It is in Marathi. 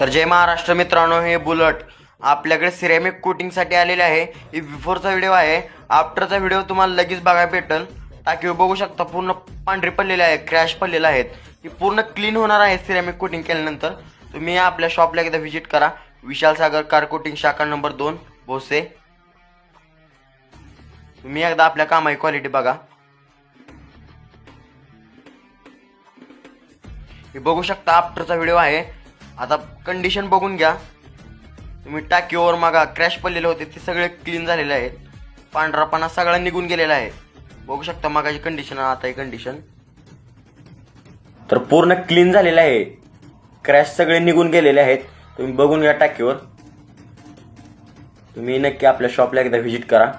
तर जय महाराष्ट्र मित्रांनो हे बुलट आपल्याकडे सिरेमिक कोटिंगसाठी आलेले आहे. हे बिफोरचा व्हिडिओ आहे. आफ्टरचा व्हिडिओ तुम्हाला लगेच बघायला भेटेल. टाकी बघू शकता पूर्ण पांढरी पडलेले आहे क्रॅश पडलेले आहेत. ही पूर्ण क्लीन होणार आहे सिरेमिक कोटिंग केल्यानंतर. तुम्ही आपल्या शॉपला एकदा व्हिजिट करा. विशाल सागर कार कोटिंग शाखा नंबर दोन भोसे तुम्ही एकदा आपल्या कामाची क्वालिटी बघा. हे बघू शकता आफ्टरचा व्हिडिओ आहे. आता कंडिशन बघून घ्या. तुम्ही टाकीवर मागा क्रॅश पडलेले होते ते सगळे क्लीन झालेले आहेत. पांढरापणा सगळा निघून गेलेला आहे. बघू शकता मागाची कंडिशन आता ही कंडिशन तर पूर्ण क्लीन झालेलं आहे. क्रॅश सगळे निघून गेलेले आहेत. तुम्ही बघून घ्या टाकीवर. तुम्ही नक्की आपल्या शॉपला एकदा व्हिजिट करा.